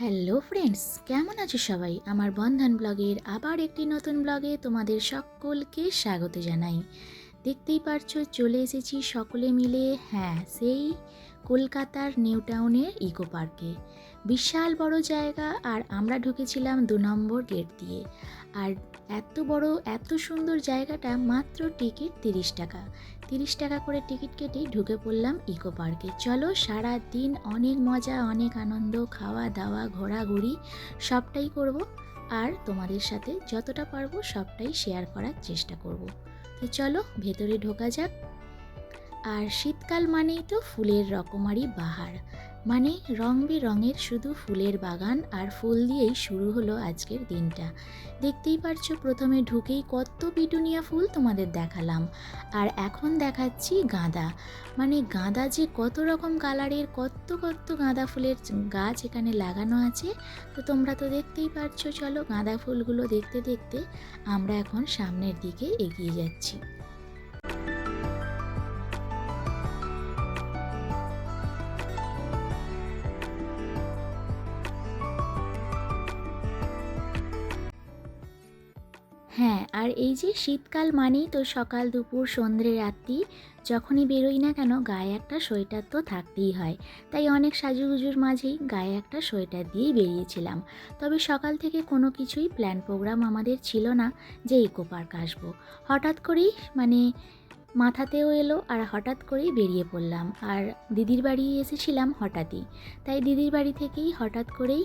Hello friends, কেমন আছো সবাই? আমার বন্ধন ব্লগের আবার একটি নতুন ব্লগে তোমাদের সকলকে স্বাগত জানাই। দেখতেই পারছ, চলে এসেছি সকলে মিলে। হ্যাঁ সেই কলকাতার নিউ টাউনের ইকো পার্কে। বিশাল বড় জায়গা আর আমরা ঢুকেছিলাম দু নম্বর গেট দিয়ে। আর এত বড়, এত সুন্দর জায়গাটা মাত্র টিকিট তিরিশ টাকা। তিরিশ টাকা করে টিকিট কেটে ঢুকে পড়লাম ইকো পার্কে। চলো সারা দিন অনেক মজা, অনেক আনন্দ, খাওয়া দাওয়া, ঘোরাঘুরি সবটাই করব। আর তোমাদের সাথে যতটা পারব সবটাই শেয়ার করার চেষ্টা করব। তো চলো ভেতরে ঢোকা যাক। আর শীতকাল মানেই তো ফুলের রকমারি বাহার। মানে রং বেরঙের শুধু ফুলের বাগান আর ফুল দিয়েই শুরু হলো আজকের দিনটা। দেখতেই পারছ, প্রথমে ঢুকেই কত পিটুনিয়া ফুল তোমাদের দেখালাম। আর এখন দেখাচ্ছি গাঁদা। মানে গাঁদা যে কত রকম কালারের, কত কত গাঁদা ফুলের গাছ এখানে লাগানো আছে, তো তোমরা তো দেখতেই পারছ। চলো গাঁদা ফুলগুলো দেখতে দেখতে আমরা এখন সামনের দিকে এগিয়ে যাচ্ছি। হ্যাঁ আর এই যে শীতকাল মানেই তো সকাল, দুপুর, সন্ধ্যে, রাত্রি, যখনই বেরোই না কেন গায়ে একটা সোয়েটার তো থাকতেই হয়। তাই অনেক সাজুগুজুর মাঝেই গায়ে একটা সোয়েটার দিয়েই বেরিয়েছিলাম। তবে সকাল থেকে কোনো কিছুই প্ল্যান প্রোগ্রাম আমাদের ছিল না যে ইকো পার্ক আসব। হঠাৎ করেই মানে মাথাতেও এলো আর হঠাৎ করেই বেরিয়ে পড়লাম। আর দিদির বাড়ি এসেছিলাম হঠাৎই। তাই দিদির বাড়ি থেকেই হঠাৎ করেই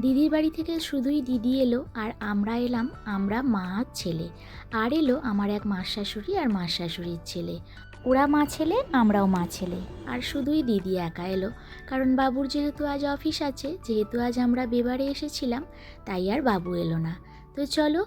দিদির বাড়ি থেকে শুধুই দিদি এলো আর আমরা এলাম আমরা মা আর ছেলে। আর এলো আমার এক মা শাশুড়ি আর মা শাশুড়ির ছেলে। ওরা মা ছেলে, আমরাও মা ছেলে। আর শুধুই দিদি একা এলো। কারণ বাবুর যেহেতু আজ অফিস আছে, যেহেতু আজ আমরা বেবারে এসেছিলাম, তাই আর বাবু এলো না। তো চলো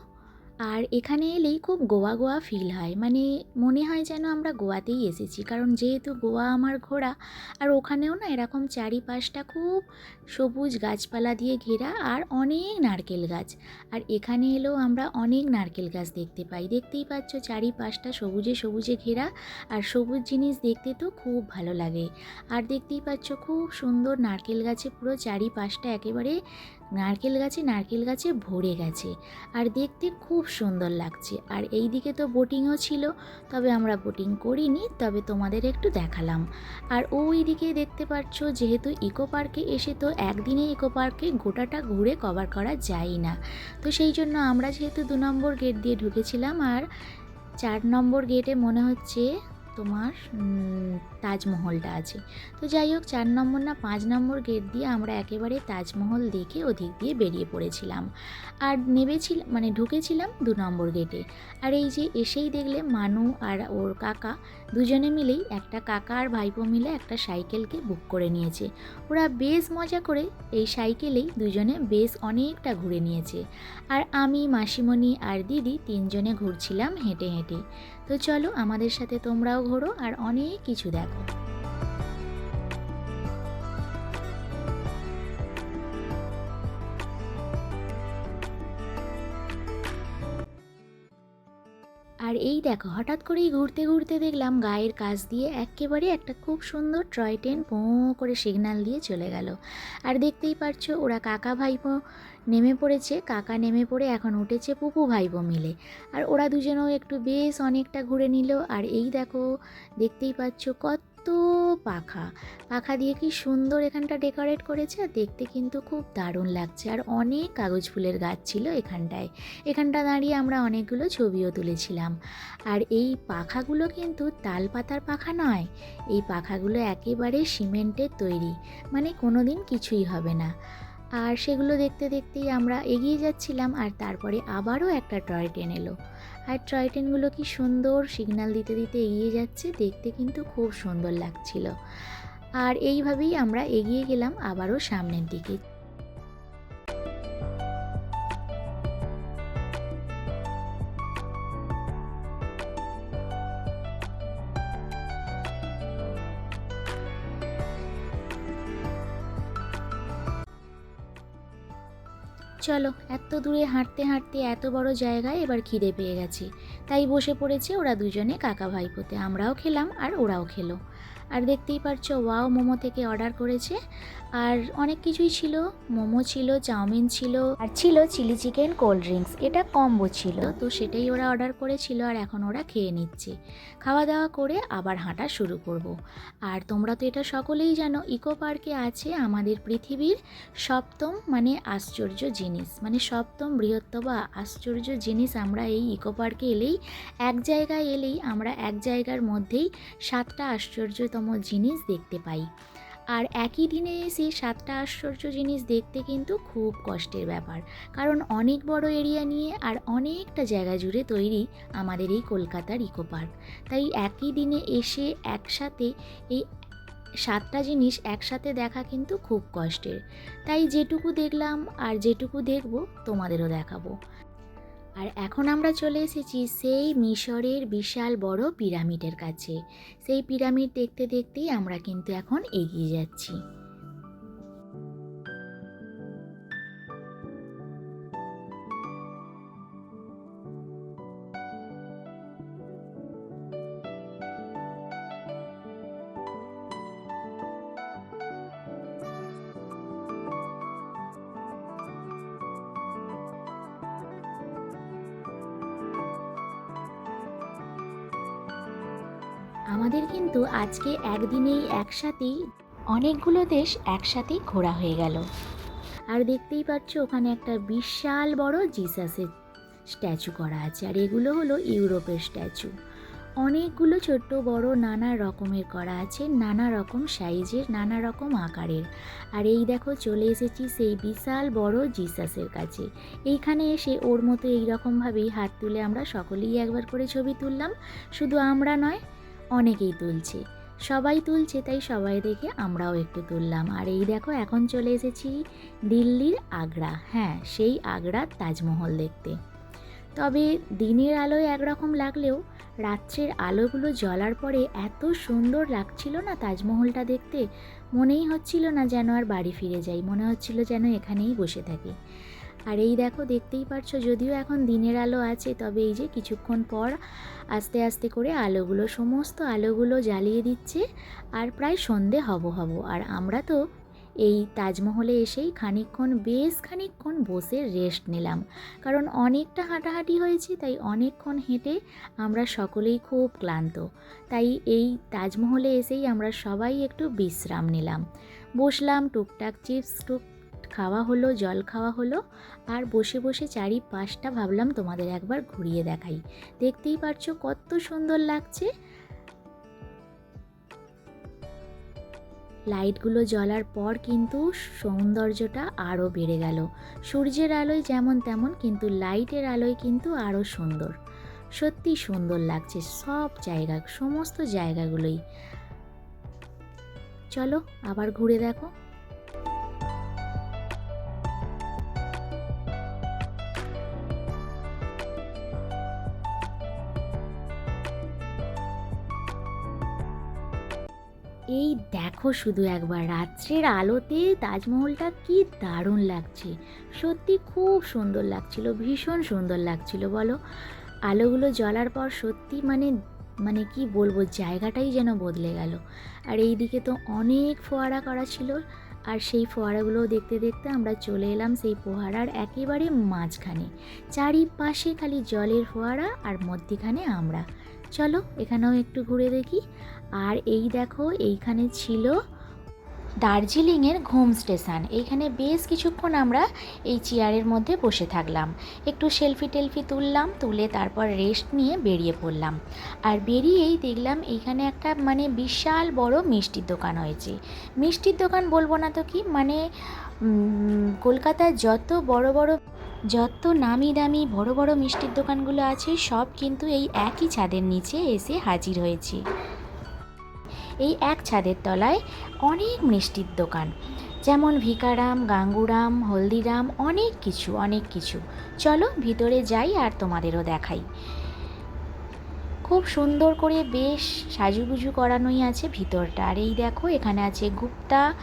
আর এখানে এলেই খুব গোয়া গোয়া ফিল হয়। মানে মনে হয় যেন আমরা গোয়াতেই এসেছি। কারণ যেহেতু গোয়া আমার ঘোরা, আর ওখানেও না এরকম চারিপাশটা খুব সবুজ গাছপালা দিয়ে ঘেরা আর অনেক নারকেল গাছ। আর এখানে এলেও আমরা অনেক নারকেল গাছ দেখতে পাই। দেখতেই পাচ্ছ চারিপাশটা সবুজে সবুজে ঘেরা আর সবুজ জিনিস দেখতে তো খুব ভালো লাগে। আর দেখতেই পাচ্ছ খুব সুন্দর নারকেল গাছে পুরো চারিপাশটা একেবারে নারকেল গাছে নারকেল গাছে ভরে গেছে। আর দেখতে খুব সুন্দর লাগছে। আর এই দিকে তো বোটিংও ছিল, তবে আমরা বোটিং করিনি, তবে তোমাদের একটু দেখালাম। আর ওই দিকে দেখতে পাচ্ছ, যেহেতু ইকো পার্কে এসে তো একদিনে ইকো পার্কে গোটাটা ঘুরে কভার করা যায় না। তো সেই জন্য আমরা যেহেতু দু নম্বর গেট দিয়ে ঢুকেছিলাম, আর চার নম্বর গেটে মনে হচ্ছে তোমার তাজমহলটা আছে। তো যাই হোক, চার নম্বর না পাঁচ নম্বর গেট দিয়ে আমরা একেবারে তাজমহল দেখে ওদিক দিয়ে বেরিয়ে পড়েছিলাম। আর নেবেছিলাম মানে ঢুকেছিলাম দু নম্বর গেটে আর এই যে এসেই দেখলে মানু আর ওর কাকা দুজনে মিলেই একটা কাকা আর ভাইপো মিলে একটা সাইকেলকে বুক করে নিয়েছে। ওরা বেশ মজা করে এই সাইকেলেই দুজনে বেশ অনেকটা ঘুরে নিয়েছে। আর আমি, মাসিমণি আর দিদি তিনজনে ঘুরছিলাম হেঁটে হেঁটে। তো চলো আমাদের সাথে তোমরাও ঘোরো আর অনেক কিছু দেখো circle. আর এই দেখো, হঠাৎ করেই ঘুরতে ঘুরতে দেখলাম গায়ের কাছ দিয়ে একেবারে একটা খুব সুন্দর টয় ট্রেন পো করে সিগন্যাল দিয়ে চলে গেল। আর দেখতেই পারছ, ওরা কাকা ভাইপো নেমে পড়েছে। কাকা নেমে পড়ে এখন উঠেছে পুপু ভাইপো মিলে। আর ওরা দুজনেও একটু বেশ অনেকটা ঘুরে নিল। আর এই দেখো, দেখতেই পাচ্ছ কত পাখা। পাখা দিয়ে কি সুন্দর এখানটা ডেকোরেট করেছে? আর দেখতে কিন্তু খুব দারুণ লাগছে। আর অনেক কাগজ ফুলের গাছ ছিল এখানটায়। এখানটা দাঁড়িয়ে আমরা অনেকগুলো ছবিও তুলেছিলাম। আর এই পাখাগুলো কিন্তু তাল পাতার পাখা নয়। এই পাখাগুলো একেবারে সিমেন্টের তৈরি। মানে কোনো দিন কিছুই হবে না। আর সেগুলো দেখতে দেখতেই আমরা এগিয়ে যাচ্ছিলাম আর তারপরে আবারও একটা টয় ট্রেন এলো। আর টয় ট্রেনগুলো কি সুন্দর সিগন্যাল দিতে দিতে এগিয়ে যাচ্ছে, দেখতে কিন্তু খুব সুন্দর লাগছিল। আর এইভাবেই আমরা এগিয়ে গেলাম আবারও সামনের দিকে। চলো, এত দূরে হাঁটতে হাঁটতে এত বড় জায়গায় এবার খিদে পেয়ে গেছে। তাই বসে পড়েছে ওরা দুজনে কাকা ভাইপোতে। আমরাও খেলাম আর ওরাও খেলো। আর দেখতেই পারছ, ওয়াও, মোমো থেকে অর্ডার করেছে। আর অনেক কিছুই ছিল। মোমো ছিল, চাউমিন ছিল, আর ছিল চিলি চিকেন, কোল্ড ড্রিঙ্কস। এটা কম্বো ছিল। তো সেটাই ওরা অর্ডার করেছিল আর এখন ওরা খেয়ে নিচ্ছে। খাওয়া দাওয়া করে আবার হাঁটা শুরু করব। আর তোমরা তো এটা সকলেই জানো, ইকো পার্কে আছে আমাদের পৃথিবীর সপ্তম মানে আশ্চর্য জিনিস। মানে সপ্তম বৃহত্তম আশ্চর্য জিনিস। আমরা এই ইকো পার্কে এলেই, এক জায়গায় এলেই আমরা এক জায়গার মধ্যেই সাতটা আশ্চর্যতম জিনিস দেখতে পাই। আর একই দিনে এসে সাতটা আশ্চর্য জিনিস দেখতে কিন্তু খুব কষ্টের ব্যাপার। কারণ অনেক বড় এরিয়া নিয়ে আর অনেকটা জায়গা জুড়ে তৈরি আমাদের এই কলকাতার ইকো পার্ক। তাই একই দিনে এসে একসাথে এই সাতটা জিনিস একসাথে দেখা কিন্তু খুব কষ্টের। তাই যেটুকু দেখলাম আর যেটুকু দেখব তোমাদেরও দেখাবো। আর এখন আমরা চলে এসেছি সেই মিশরের বিশাল বড় পিরামিডের কাছে। সেই পিরামিড দেখতে দেখতেই আমরা কিন্তু এখন এগিয়ে যাচ্ছি। আমাদের কিন্তু আজকে একদিনেই একসাথেই অনেকগুলো দেশ একসাথেই ঘোরা হয়ে গেল। আর দেখতেই পাচ্ছ, ওখানে একটা বিশাল বড় জিসাসের স্ট্যাচু করা আছে, আর এগুলো হলো ইউরোপের স্ট্যাচু। অনেকগুলো ছোট্ট, বড়, নানা রকমের করা আছে, নানা রকম সাইজের, নানা রকম আকারের। আর এই দেখো, চলে এসেছি সেই বিশাল বড় জিসাসের কাছে। এইখানে এসে ওর মতো এই রকমভাবেই হাত তুলে আমরা সকলেই একবার করে ছবি তুললাম। শুধু আমরা নয় অনেকেই তুলছে। সবাই তুলছে, তাই সবাই দেখে আমরাও একটু তুললাম। আর এই দেখো, এখন চলে এসেছি দিল্লির আগ্রা। হ্যাঁ সেই আগ্রার তাজমহল দেখতে। তবে দিনের আলোয় একরকম লাগলেও, রাত্রের আলোগুলো জ্বলার পরে এত সুন্দর লাগছিল না তাজমহলটা দেখতে? মনেই হচ্ছিল না যেন আর বাড়ি ফিরে যাই। মনে হচ্ছিল যেন এখানেই বসে থাকি। আর এই দেখো, দেখতেই পারছ, যদিও এখন দিনের আলো আছে, তবে এই যে কিছুক্ষণ পর আস্তে আস্তে করে আলোগুলো, সমস্ত আলোগুলো জ্বালিয়ে দিচ্ছে আর প্রায় সন্ধে হব হব। আর আমরা তো এই তাজমহলে এসেই খানিকক্ষণ, বেশ খানিকক্ষণ বসে রেস্ট নিলাম। কারণ অনেকটা হাঁটাহাঁটি হয়েছে, তাই অনেকক্ষণ হেঁটে আমরা সকলেই খুব ক্লান্ত। তাই এই তাজমহলে এসেই আমরা সবাই একটু বিশ্রাম নিলাম। বসলাম, টুকটাক চিপস টুক খাওয়া হলো, জল খাওয়া হলো, আর বসে বসে চারিপাশটা ভাবলাম তোমাদের একবার ঘুরিয়ে দেখাই। দেখতেই পারছ কত সুন্দর লাগছে। লাইটগুলো জ্বলার পর কিন্তু সৌন্দর্যটা আরও বেড়ে গেল। সূর্যের আলোয় যেমন তেমন কিন্তু লাইটের আলোয় কিন্তু আরও সুন্দর। সত্যি সুন্দর লাগছে সব জায়গা, সমস্ত জায়গাগুলোই। চলো আবার ঘুরে দেখো। এই দেখো শুধু একবার, রাত্রের আলোতে তাজমহলটা কি দারুণ লাগছে। সত্যি খুব সুন্দর লাগছিল, ভীষণ সুন্দর লাগছিল, বলো। আলোগুলো জ্বলার পর সত্যি মানে মানে কি বলব, জায়গাটাই যেন বদলে গেল। আর এই দিকে তো অনেক ফোয়ারা করা ছিল, আর সেই ফোয়ারাগুলো দেখতে দেখতে আমরা চলে এলাম সেই ফোয়ারার একেবারে মাঝখানে। চারিপাশে খালি জলের ফোয়ারা আর মধ্যিখানে আমরা। চলো, এখানেও একটু ঘুরে দেখি। আর এই দেখো, এইখানে ছিল দার্জিলিংয়ের ঘুম স্টেশন। এইখানে বেশ কিছুক্ষণ আমরা এই চেয়ারের মধ্যে বসে থাকলাম। একটু সেলফি টেলফি তুললাম, তুলে তারপর রেস্ট নিয়ে বেরিয়ে পড়লাম। আর বেরিয়েই দেখলাম এইখানে একটা মানে বিশাল বড় মিষ্টির দোকান হয়েছে। মিষ্টির দোকান বলব না তো কি মানে কলকাতার যত বড় বড়, যত নামি দামি বড় বড় মিষ্টির দোকানগুলো আছে, সব কিন্তু এই একই ছাদের নিচে এসে হাজির হয়েছে। এই এক ছাদের তলায় অনেক মিষ্টির দোকান। যেমন ভিকারাম, গাঙ্গুরাম, হলদিরাম, অনেক কিছু অনেক কিছু। চলো ভিতরে যাই আর তোমাদেরও দেখাই। খুব সুন্দর করে বেশ সাজুগুজু করানোই আছে ভিতরটা। আর এই দেখো, এখানে আছে গুপ্তা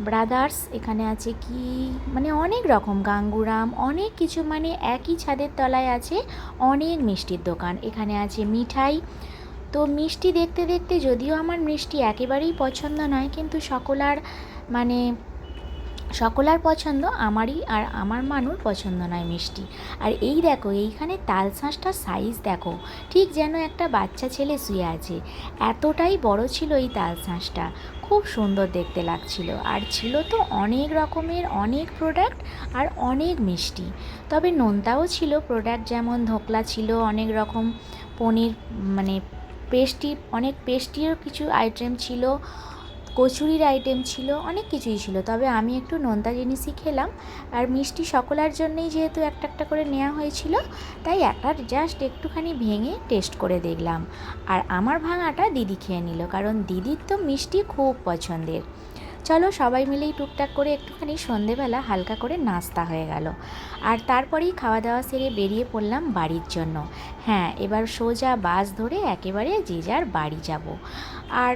ব্রাদার্স, এখানে আছে কি মানে অনেক রকম গাঙ্গুরাম, অনেক কিছু মানে একই ছাদের তলায় আছে অনেক মিষ্টির দোকান। এখানে আছে মিঠাই তো মিষ্টি দেখতে দেখতে যদিও আমার মিষ্টি একেবারেই পছন্দ নয়, কিন্তু সকলার মানে সকলার পছন্দ আমারই আর আমার মানুর পছন্দ নয় মিষ্টি। আর এই দেখো, এইখানে তাল শাঁসটার সাইজ দেখো, ঠিক যেন একটা বাচ্চা ছেলে শুয়ে আছে। এতটাই বড় ছিল এই তাল শাঁসটা, খুব সুন্দর দেখতে লাগছিল। আর ছিল তো অনেক রকমের, অনেক প্রোডাক্ট আর অনেক মিষ্টি। তবে নোনতাও ছিল প্রোডাক্ট যেমন ধোকলা ছিল, অনেক রকম পনির মানে পেস্টি, অনেক পেস্টিরও কিছু আইটেম ছিল, কচুরির আইটেম ছিল, অনেক কিছুই ছিল। তবে আমি একটু নোনতা জিনিসই খেলাম। আর মিষ্টি সকলার জন্যেই যেহেতু একটা একটা করে নেওয়া হয়েছিল, তাই একটা জাস্ট একটুখানি ভেঙে টেস্ট করে দেখলাম। আর আমার ভাঙাটা দিদি খেয়ে নিল, কারণ দিদির তো মিষ্টি খুব পছন্দের। চলো সবাই মিলেই টুকটাক করে একটুখানি সন্ধেবেলা হালকা করে নাস্তা হয়ে গেল। আর তারপরেই খাওয়া দাওয়া সেরে বেরিয়ে পড়লাম বাড়ির জন্য। হ্যাঁ এবার সোজা বাস ধরে একেবারে যে যার বাড়ি যাব। আর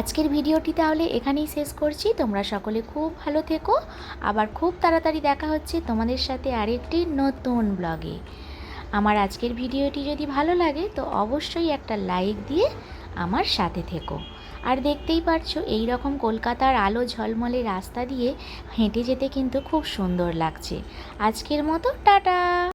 আজকের ভিডিওটি তাহলে এখানেই শেষ করছি। তোমরা সকলে খুব ভালো থেকো। আবার খুব তাড়াতাড়ি দেখা হচ্ছে তোমাদের সাথে আরেকটি নতুন ব্লগে। আমার আজকের ভিডিওটি যদি ভালো লাগে তো অবশ্যই একটা লাইক দিয়ে আমার সাথে থেকো। আর দেখতেই পারছ এই রকম কলকাতার আলো ঝলমলে রাস্তা দিয়ে হেঁটে যেতে কিন্তু খুব সুন্দর লাগছে। আজকের মতো, টাটা!